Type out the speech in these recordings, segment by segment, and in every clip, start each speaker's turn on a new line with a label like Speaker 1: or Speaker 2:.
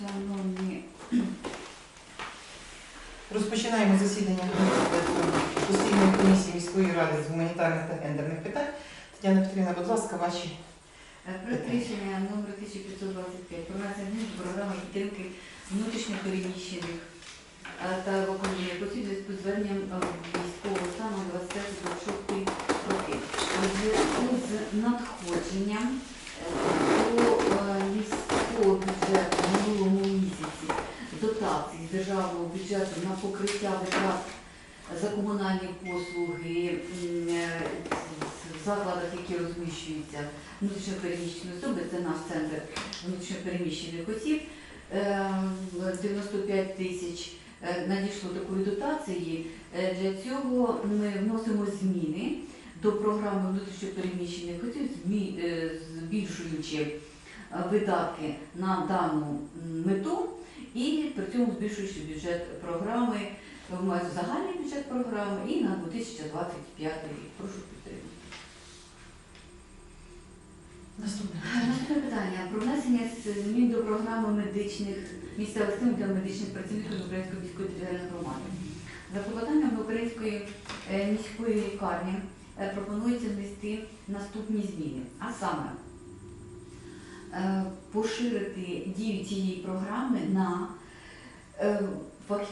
Speaker 1: Шановні,
Speaker 2: Розпочинаємо засідання постійної комісії міської ради з гуманітарних та гендерних питань. Тетяна Петрівна, будь ласка, ваші.
Speaker 1: е, проект рішення номер 1525 про внесення змін до програми підтримки внутрішньо переміщених е, та евакуаційних осіб у зв'язку з зверненням е, військового стану 23-26 роки. У зв'язку з надходженням е, до е, міського бюджету в минулому місяці дотацій з державного бюджету на покриття витрат за комунальні послуги е, в закладах, які розміщуються внутрішньопереміщені особи, це наш центр внутрішньопереміщених осіб. Е, 95 тисяч е, надійшло такої дотації. Е, Для цього ми вносимо зміни до програми внутрішньопереміщених осіб, е, збільшуючи е, видатки на дану мету і при цьому збільшуючи бюджет програми, е, загальний бюджет програми і на 2025 рік. Прошу підтримати.
Speaker 2: Наступне.
Speaker 1: Наступне питання про внесення змін до програми медичних місцевих для медичних працівників Української міської територіальної громади. За клопотанням Української е, міської лікарні е, пропонується внести наступні зміни. А саме е, поширити дію цієї програми на е,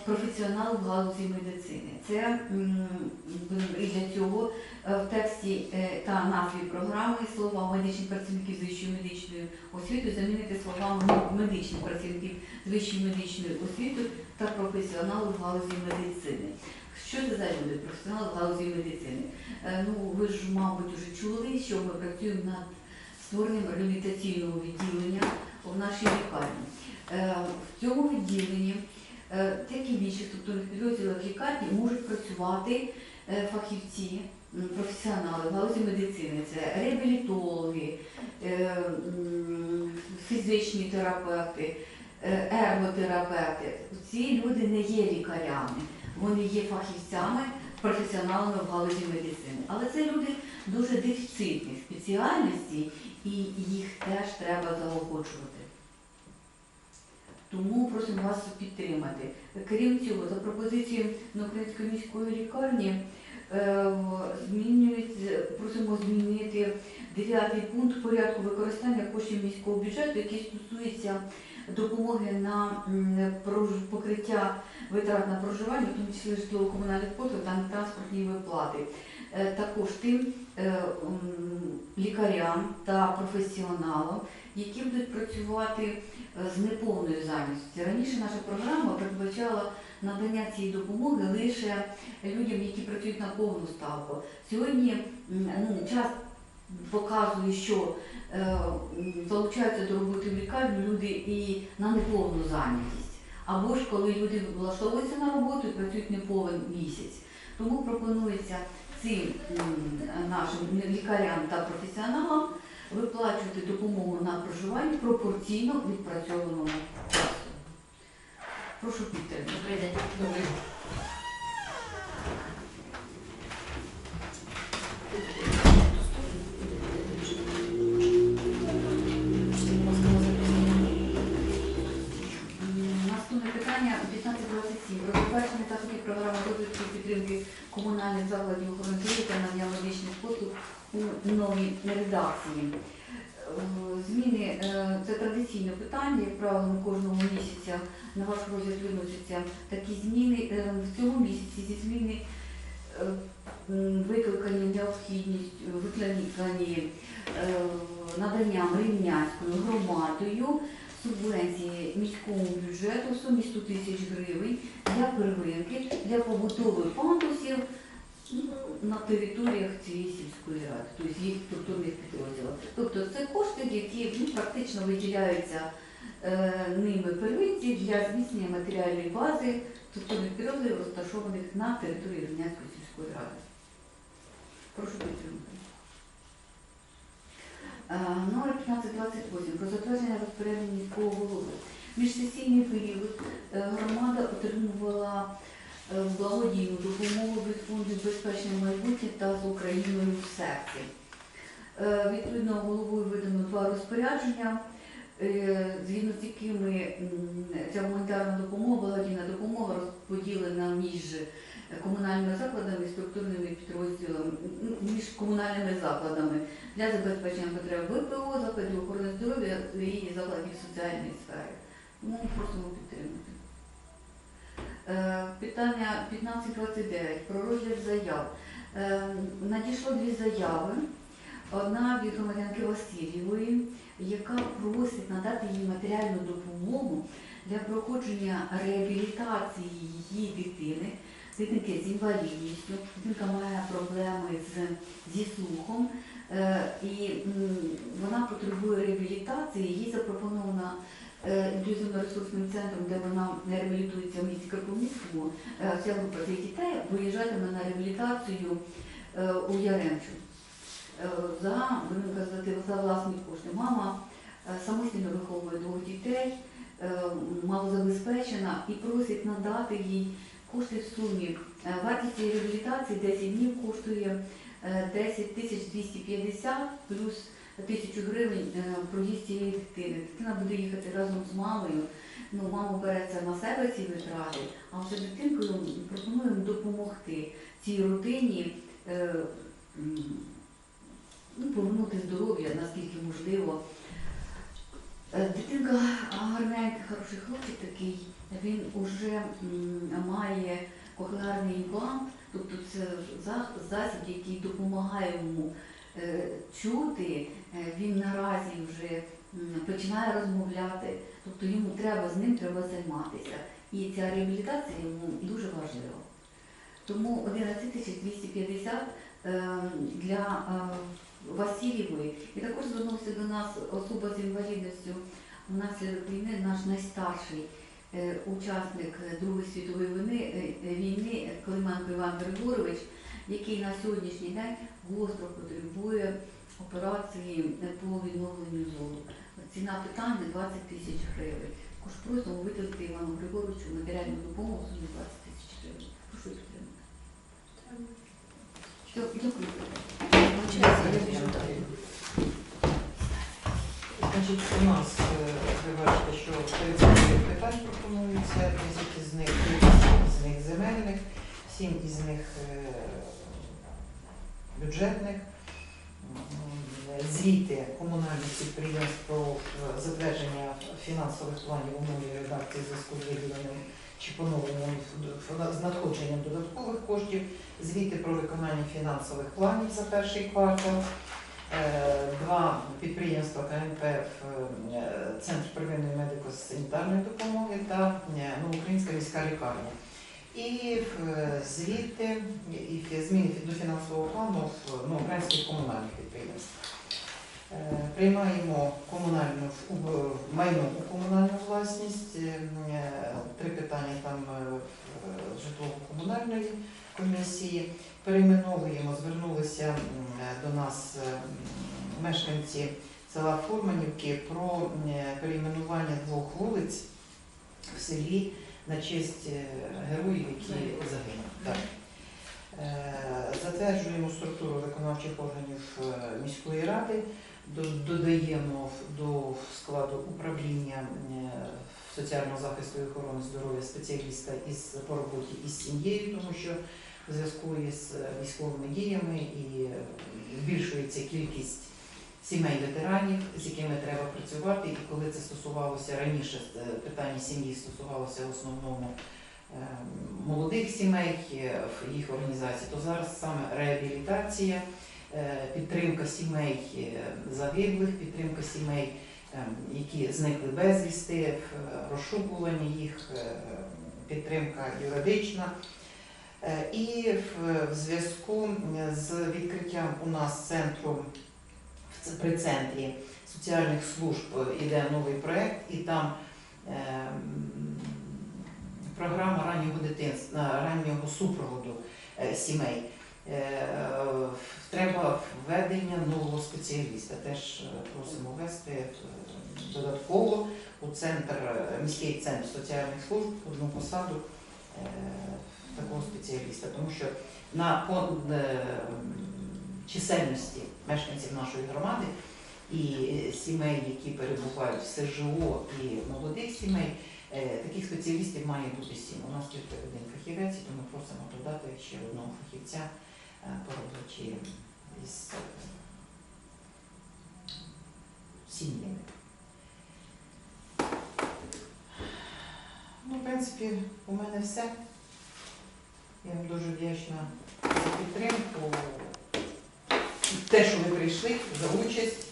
Speaker 1: професіоналів в галузі медицини. Це і для цього Е, в тексті е, та назві програми слова медичних працівників з вищою медичною освітою замінити словами медичних працівників з вищою медичною освітою та професіоналів в галузі медицини. Що це за люди? Професіонали в галузі медицини. Е, Ну, ви ж, мабуть, вже чули, що ми працюємо над створенням реабілітаційного відділення в нашій лікарні. Е, В цьому відділенні, е, як і в інших структурних лікарні, можуть працювати е, фахівці, професіонали в галузі медицини, це реабілітологи, е, фізичні терапевти, ерготерапевти. Ці люди не є лікарями, вони є фахівцями, професіоналами в галузі медицини. Але це люди дуже дефіцитних спеціальностей, і їх теж треба заохочувати. Тому просимо вас підтримати. Крім цього, за пропозицією Української міської лікарні е, просимо змінити дев'ятий пункт порядку використання коштів міського бюджету, який стосується допомоги на покриття витрат на проживання, в тому числі житлово-комунальних послуг та транспортні виплати. Е, Також тим е, лікарям та професіоналам, які будуть працювати е, з неповною зайнятістю. Раніше наша програма передбачала надання цієї допомоги лише людям, які працюють на повну ставку. Сьогодні ну, час показує, що залучаються до роботи в лікарні люди і на неповну зайнятість. Або ж коли люди влаштовуються на роботу і працюють неповен місяць. Тому пропонується цим нашим лікарям та професіоналам виплачувати допомогу на проживання пропорційно відпрацьованому часу. Прошу підтримати. Редакції. Е, Зміни е, це традиційне питання, як правило, кожного місяця на ваш розгляд виносяться такі зміни. Е, В цьому місяці ці зміни викликані необхідність, викликані наданням Рівнянською громадою субвенції міському бюджету в сумі 100 тисяч гривень для первинки, для побудови пандусів на територіях цієї сільської ради, тобто їх структурних підрозділів. Тобто це кошти, які ну, практично виділяються е, ними первинці для зміцнення матеріальної бази структурних підрозділів, розташованих на території Рівнянської сільської ради. Прошу підтримати. Е, Номер 1528 про затвердження розпорядження міського голови. Міжсесійний період е, громада отримувала благодійну допомогу від фонду безпечне майбутнє та з Україною в серці. Е, Відповідно, головою видано два розпорядження. е, згідно з якими ця гуманітарна допомога, благодійна допомога розподілена між комунальними закладами, структурними підрозділами, між комунальними закладами для забезпечення потреб ВПО, закладів охорони здоров'я і закладів соціальної сфери. Тому просимо підтримати. Е, Питання 1529 про розгляд заяв. Е, Надійшло дві заяви. Одна від громадянки Васильєвої, яка просить надати їй матеріальну допомогу для проходження реабілітації її дитини, дитинки з інвалідністю. Дитинка має проблеми з, зі слухом, е, і вона потребує реабілітації. Їй запропонована інклюзивно-ресурсним центром, де вона реабілітується в місті Кропивницькому, е, ця група цих дітей виїжджатиме на реабілітацію е, у Яремчу. Е, За, будемо казати, за власні кошти. Мама е, самостійно виховує двох дітей, е, малозабезпечена і просить надати їй кошти в сумі. Е, Вартість цієї реабілітації 10 днів коштує е, 10 тисяч 250 плюс тисячу гривень е, проїзд цієї дитини. Дитина буде їхати разом з мамою. Ну, мама бере це на себе ці витрати, а вже дитинкою пропонуємо допомогти цій родині е, ну, повернути здоров'я, наскільки можливо. Е, Дитинка гарненький, хороший хлопчик такий, він уже м, має кохлеарний імплант, тобто це засіб, який допомагає йому чути. Е, Він наразі вже починає розмовляти, тобто йому треба з ним треба займатися. І ця реабілітація йому дуже важлива. Тому 11 тисяч 250 е, для е, Васильєвої. І також звернувся до нас особа з інвалідністю внаслідок війни, наш найстарший учасник Другої світової війни, війни Клименко Іван Григорович, який на сьогоднішній день гостро потребує операції по відновленню зору. Ціна питання 20 тисяч гривень. Також просимо виділити Івану Григоровичу матеріальну допомогу сумі 20 тисяч гривень. Прошу підтримати. Дякую.
Speaker 2: Значить, у нас, е, ви бачите, що 39 питань пропонується, 10 з них 30 з них земельних, 7 із них е, бюджетних. М, Звіти комунальних підприємств про е, затвердження фінансових планів у новій редакції зв'язку з виділенням чи поновленням з надходженням додаткових коштів, звіти про виконання фінансових планів за перший квартал. Е, Два підприємства КНП е, Центр первинної медико-санітарної допомоги та е, Новоукраїнська міська лікарня. І е, звіти і фі- зміни до фінансового плану в новоукраїнських комунальних підприємств. Е, Приймаємо комунальну у- майно у комунальну власність. Е, Три питання там е, житлово-комунальної комісії. Перейменовуємо, звернулися до нас е, мешканці села Фурманівки про перейменування двох вулиць в селі на честь е, героїв, які загинули. Так. Е, Затверджуємо структуру виконавчих органів е, міської ради, додаємо до складу управління соціального захисту і охорони здоров'я спеціаліста із по роботі із сім'єю, тому що в зв'язку із військовими діями і збільшується кількість сімей ветеранів, з якими треба працювати. І коли це стосувалося раніше, е, питання сім'ї стосувалося в основному е, молодих сімей, е, їх організації, то зараз саме реабілітація, підтримка сімей загиблих, підтримка сімей, які зникли безвісти, розшукування їх, підтримка юридична. І в зв'язку з відкриттям у нас центру при центрі соціальних служб іде новий проєкт, і там ем, програма раннього дитинства, раннього супроводу е, сімей. Е, Треба введення нового спеціаліста. Теж е, просимо ввести е, додатково у центр, е, міський центр соціальних служб одну посаду е, такого спеціаліста, тому що на е, чисельності мешканців нашої громади і сімей, які перебувають в СЖО, і молодих сімей. Е, Таких спеціалістів має бути сім. У нас тільки один фахівець, і тому просимо додати ще одного фахівця е, по роботі із е, сім'ями. Ну, в принципі, у мене все. Я вам дуже вдячна за підтримку. Те, що ви прийшли, за участь.